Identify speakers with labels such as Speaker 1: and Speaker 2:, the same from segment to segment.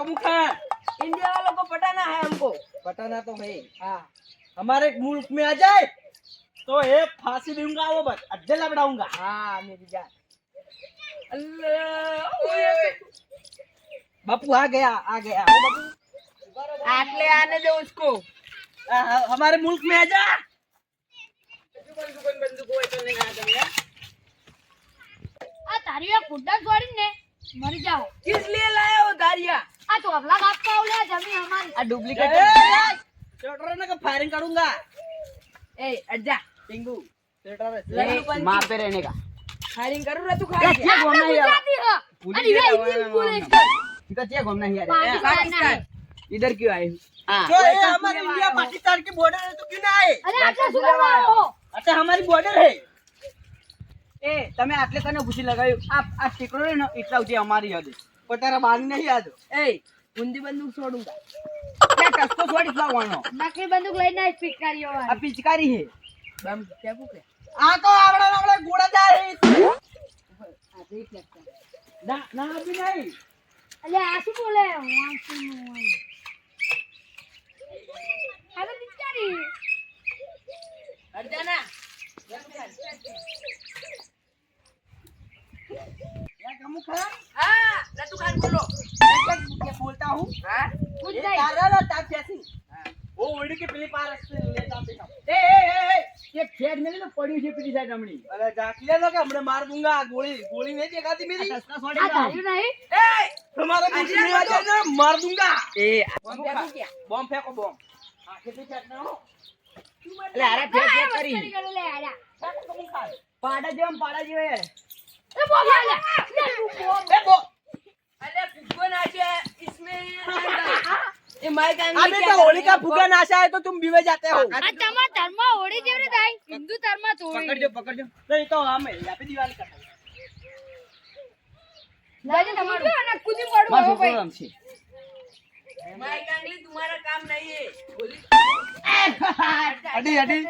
Speaker 1: का मुख है।
Speaker 2: इंडिया वालों को पटाना है हमको।
Speaker 1: पटाना तो है।
Speaker 2: हाँ
Speaker 1: हमारे मुल्क में आ जाए तो एक फांसी दूँगा वो बस अड्डे लबड़ाऊँगा
Speaker 2: हाँ मेरी जान
Speaker 1: बापू आ गया आ गया। बापू।
Speaker 2: आटले आने दो उसको।
Speaker 1: आ, हमारे मुल्क में आ जा।
Speaker 3: आ तारिया कुड्डा छोड़ी ने मर जाओ।
Speaker 2: किस लिए लाया हो दारिया
Speaker 3: આ ચોપલા કાપતા આવલે જમીન અમારી
Speaker 2: आ डुप्लीकेट
Speaker 1: चोटरा ना का फायरिंग करूंगा
Speaker 2: ए अज्जा
Speaker 1: टिंगू चोटरा
Speaker 2: लड्डू पंची
Speaker 4: वहाँ पे रहने का
Speaker 2: फायरिंग करूँ ना तू खा
Speaker 4: क्या क्या घूमना है यार
Speaker 3: ગુજરાતી હ
Speaker 4: पुलिस
Speaker 3: અને
Speaker 4: ये
Speaker 3: વે
Speaker 4: रहा है,
Speaker 3: ઇન્ડિયન પોલીસ
Speaker 4: वहाँ पे। इधर क्या घूमना है यार
Speaker 3: પાકિસ્તાન
Speaker 4: इधर क्यों आए हो? हाँ
Speaker 1: तो ये हमारे इंडिया पाकिस्तान की बॉर्डर है तो क्यों ना आए
Speaker 3: અરે આટલા સુધારવા આવો
Speaker 1: अच्छा हमारी बॉर्डर है
Speaker 4: ए તમે આટલે કને પૂછી લગાવ્યું આ આ ટીકડો ને એટલા સુધી અમારી હદ
Speaker 1: પણ તારા બાની નહીં આજો
Speaker 2: એ ઊંધી બંદૂક છોડું.
Speaker 4: તા કસ્તો છોડી લાવવાનો
Speaker 3: નકલી બંદૂક લઈને આ પિચકારી
Speaker 4: આ પિચકારી હે.
Speaker 2: બમ કેવું કે
Speaker 1: આ તો આવડે આવડે ગોળા જાય આ દેખ લેતા ના ના બી નહીં
Speaker 3: અલે આ શું બોલે? વાંચી નું હવે
Speaker 1: પિચકારી
Speaker 4: અર્જના યા કમુ ખરા પડ્યું છે પેલી સાઈડ હમણી.
Speaker 1: અરે ઝાંકી લે
Speaker 4: કે હમણે
Speaker 3: માર
Speaker 4: દુંગા ગોળી
Speaker 3: ગોળી નહીં
Speaker 1: દેખાતી મેરી? એ તમારે બીજી મેવા જાય માર દુંગા
Speaker 4: એ
Speaker 1: બોમ્બ ફેંકો બોમ્બ. હા કેટલી ફેંક ના
Speaker 4: એટલે અરે ફેંક ફેંક કરી. પાડા જેમ પાડા જેવે
Speaker 3: એ. બોમ્બ લે
Speaker 2: એ બોમ્બ. અલે ફૂગો નાશે
Speaker 1: ઇસમે એ માઈક આ બેટા હોલિકા ફૂગા નાશા હે તો તુમ બીવે
Speaker 3: જાતે હો. અચ્છા તારમાં ઓડી જેવડે થાય. હિન્દુ તારમાં તો
Speaker 4: પકડજો પકડજો.
Speaker 1: એ તો આમે આપી દિવાળી કટાઈ
Speaker 3: દાદી તમારું અને કુદી
Speaker 2: પડું મારું પ્રોગ્રામ છે.
Speaker 1: મારી કાંગલી તમારા કામ નહીં હે બોલી
Speaker 4: અડી.
Speaker 1: અડી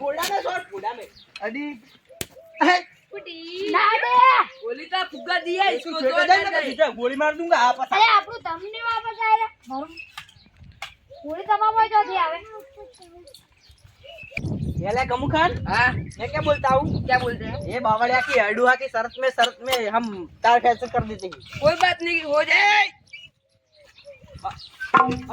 Speaker 2: ગોડા
Speaker 1: મે શોટ ગોડા મે અડી ગોળી માર
Speaker 3: દુંગા આપણું તમને વાપસ આયેલા મારું હોળી તમામ ચોથી આવે
Speaker 1: ये ले कमू खान
Speaker 2: हाँ
Speaker 1: मैं क्या बोलता हूँ
Speaker 2: क्या बोलते हैं
Speaker 1: ये बावड़िया की हडुआ की शरत में शरत में हम तार कैंसिल कर देते हैं
Speaker 2: कोई बात नहीं हो जाए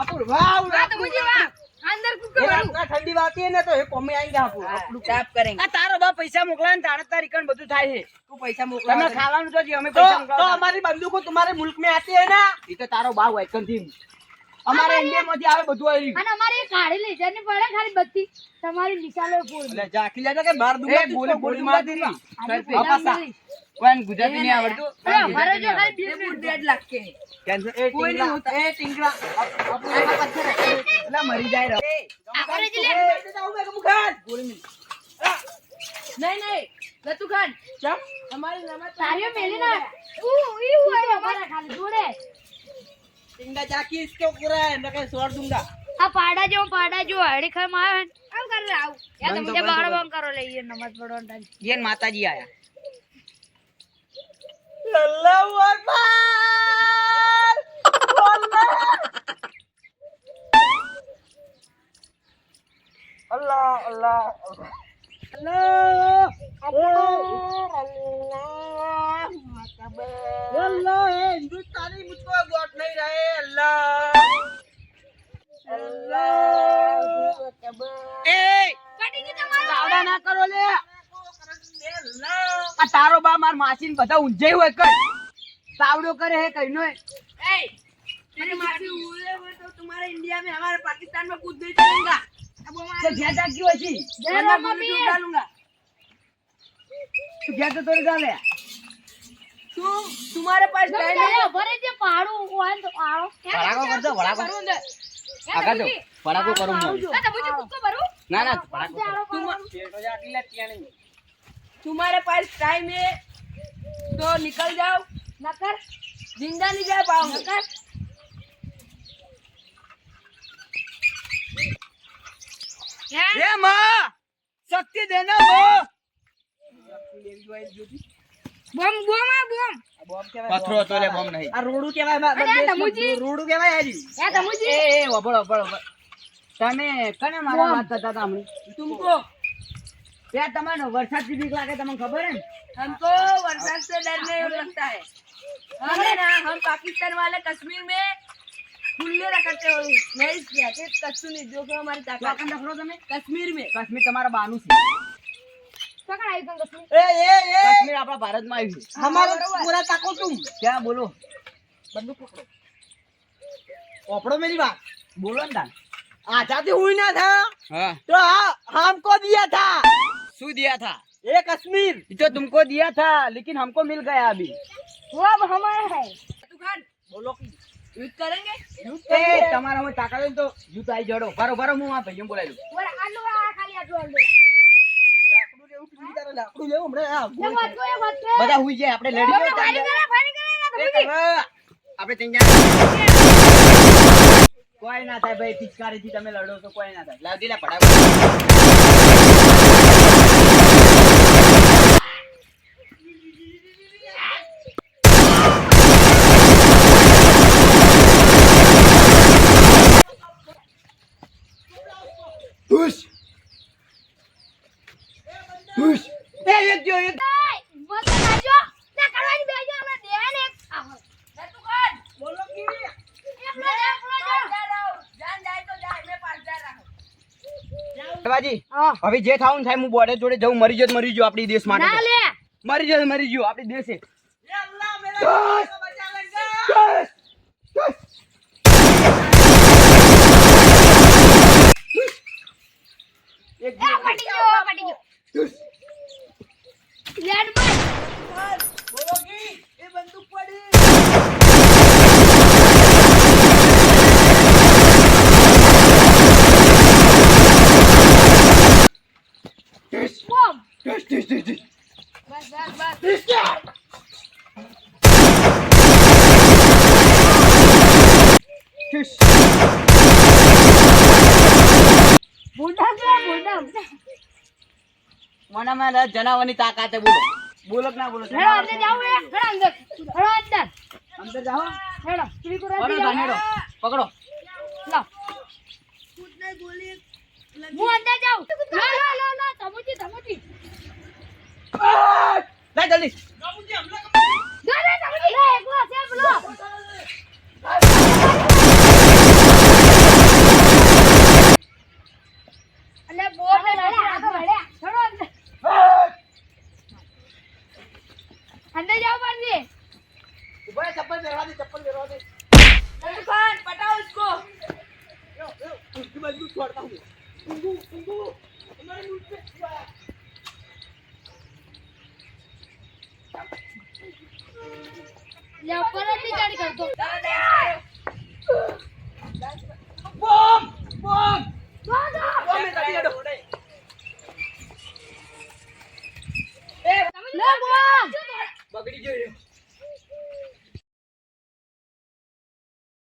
Speaker 1: अपुर वाह
Speaker 2: हाँ तो मुझे वहाँ अंदर फुग्गा
Speaker 1: ये
Speaker 2: भरो
Speaker 1: रात का ठंडी बात है ना तो ये कॉमे आएंगे अपुर
Speaker 2: हाँ, टैप करेंगे
Speaker 4: આ તારો બાપ પૈસા મોકલાવે ને તારે તારી કણ બધું થાય છે
Speaker 1: तू पैसा
Speaker 4: તમે
Speaker 1: मोकला
Speaker 4: ખાવાનું તો જી, અમે
Speaker 1: तो
Speaker 4: પૈસા
Speaker 1: तो
Speaker 4: મોકલાવતા.
Speaker 1: हमारी बंदूक तुम्हारे मुल्क में आती है ना
Speaker 4: ઈ તો તારો બાપ હોય કંથી અમારે ઇન્ડિયા માંથી આવે બધું આવી
Speaker 3: અને અમારે કાઢી લઈ જવાની પડે ખાલી બધી. તમારી નિશાલો
Speaker 1: બોલ એટલે જાખી
Speaker 4: લેતા કે બાર દુકા બોલે
Speaker 3: બોલી
Speaker 4: મારતી
Speaker 3: રહી પાસા
Speaker 4: કોણ ગુજરાતી નહીં આવડતું.
Speaker 3: અમારે જો ખાલી બે
Speaker 1: મિનિટ. બે
Speaker 2: લાખ કે કેન્સર
Speaker 1: એ ટીંગરા એ ટીંગરા આપણે પથ્થર
Speaker 4: એટલે મરી જાય રે.
Speaker 3: આપણે જ લે
Speaker 1: જાઉં મેં મુખાન બોલી મિલ
Speaker 2: નહીં નહીં. લતુ ખાન ચમ. અમારી નામ
Speaker 3: તારીઓ મેલી ના ઈ હોય અમારા ખાલી જોડે.
Speaker 1: टिंडा जाके इसके ऊपर है ना कहीं सोड़ दूँगा।
Speaker 3: हाँ पाड़ा जो पाड़ा जो अड़े खा मार। हम कर रहा
Speaker 4: हूँ यार
Speaker 3: तो,
Speaker 4: तो
Speaker 3: मुझे
Speaker 4: बाहर
Speaker 3: बंद करो ले ये नमक पड़ो
Speaker 4: ये माता जी आया
Speaker 1: अल्लाहू अकबर अल्लाह अल्लाह अल्लाह। अकबर अल्लाह। अकबर अल्लाह हिंदुस्तानी मुझको गौट नहीं रहे। અલ્લાહ. અલ્લાહ
Speaker 4: એ
Speaker 3: કટી તમારો
Speaker 4: ના કરો લે. આ તારો બા માર માસીન બધા ઊંઝે હોય કઈ તાવડો કરે હે કઈ નો
Speaker 2: એ તેરી માસી ઉલે હોય તો તમારે ઇન્ડિયા મે હમારે પાકિસ્તાન મે કૂદ નહીં ચલેગા
Speaker 4: તો ભેટ આકી હોય છી.
Speaker 3: જરા
Speaker 2: મમ્મી ડાલુંગા
Speaker 4: તો ભેટ તો તોડ
Speaker 2: ગાલે તું
Speaker 3: તમારે
Speaker 2: પાસે
Speaker 3: ટાઈમ
Speaker 2: નહીં.
Speaker 3: ભરે જે પાડું હોય તો આવો.
Speaker 4: ભડાકો કરજો ભડાકો
Speaker 2: કરું
Speaker 4: અંદર? આકાજો ભડાકો કરું હું
Speaker 3: ના તમે કુક્કો
Speaker 4: ના ના
Speaker 1: તું
Speaker 2: તમારે પાસે ટાઈમ હે તો નીકળ જાઓ
Speaker 3: નકર?
Speaker 2: જિંદા ની જાય પાવ
Speaker 3: નકર?
Speaker 4: હે માં શક્તિ દેના મો શક્તિ દેવી જોઈ જોતી
Speaker 2: બોમ બોમ આ બોમ
Speaker 1: આ બોમ્બ કહેવાય,
Speaker 4: પથરો
Speaker 1: બોમ્બ.
Speaker 4: હતો લે બોમ્બ નહીં
Speaker 1: આ રોડું કહેવાય એમાં
Speaker 2: અરે,
Speaker 1: દેશમાં
Speaker 2: તમુજી.
Speaker 1: રોડું કહેવાય હારી.
Speaker 2: એ તમુજી
Speaker 4: એ એ વભળો વભળો વભળો. તમે કને મારા વાત કરતા હતા હમણાં
Speaker 2: तुमको
Speaker 4: ત્યાં તમને વરસાદથી બીક લાગે તમને ખબર હે ને
Speaker 2: हमको बरसात से डर नहीं लगता है हमें ना हम पाकिस्तान वाले कश्मीर में खुले रखते हो नहीं किया कि कश्मीर जो कि हमारी
Speaker 4: તો
Speaker 2: ताकत
Speaker 4: આખા નખરો તમે
Speaker 2: कश्मीर में
Speaker 4: કાશ્મીર તમારા બાનું છે
Speaker 1: એ એ એ
Speaker 4: કાશ્મીર આપણા ભારતમાં આવ્યું છે
Speaker 1: હમારો પૂરા તાકો તું
Speaker 4: ક્યાં બોલો
Speaker 1: બંદૂક પકડો ઓપડો મેરી बात
Speaker 4: બોલો ને તાન
Speaker 1: आजादी हुई ना था
Speaker 4: हाँ
Speaker 1: तो हाँ हमको दिया था
Speaker 4: શું दिया था
Speaker 1: ये कश्मीर
Speaker 4: ये तो तुमको दिया था लेकिन हमको मिल गया अभी
Speaker 3: वो अब हमारा है
Speaker 2: तू खान
Speaker 1: बोलो
Speaker 2: युद्ध करेंगे
Speaker 4: એ તમારામાં તાકાત હોય ને તો જૂત આવી જડો બરો બરો હું આ ભાઈઓ બોલાવી દઉં
Speaker 3: બોલે આટલું આ ખાલી આટલું આટલું
Speaker 4: બધા હુઈ જાય આપણે લડી કોઈ ના થાય ભાઈ પિચકારીથી તમે લડો તો કોઈ ના થાય લાવ દીલા ખુશ એ એક. જો એક હવે જે થાઉન થાય હું બોર્ડર જોડે જઉં. મરી જત મરી જો આપણી દેશ માટે મરી જત મરી જો આપણી દેશે.
Speaker 3: લેન્ડ Bas,
Speaker 1: બોલો કી
Speaker 4: મનામાં રસ જણાવવાની બોલો. બોલો ના બોલો?
Speaker 3: હેડો અંદર જાવ રે. હેડો અંદર. હેડો અંદર.
Speaker 4: અંદર જાઓ.
Speaker 3: હેડો
Speaker 4: તુરી
Speaker 3: કરો
Speaker 4: હેડો પકડો
Speaker 3: લાવ
Speaker 2: કૂદને ગોલી
Speaker 3: હું અંદર જાઉં. લા લા લા લા તમુજી તમુજી.
Speaker 4: આ! જલ્દી.
Speaker 3: તમુજી હમલા
Speaker 1: ઉભા રહે, ચપ્પલ પહેરવા દે ચપ્પલ પહેરવા દે
Speaker 2: तू खान पटाओ उसको
Speaker 1: यो, यो, उसकी बंदूक छोड़ता हूँ बंदूक बंदूक हमारे मुल्क पे
Speaker 3: લે ઉપર જ નહીં ચડી કરતો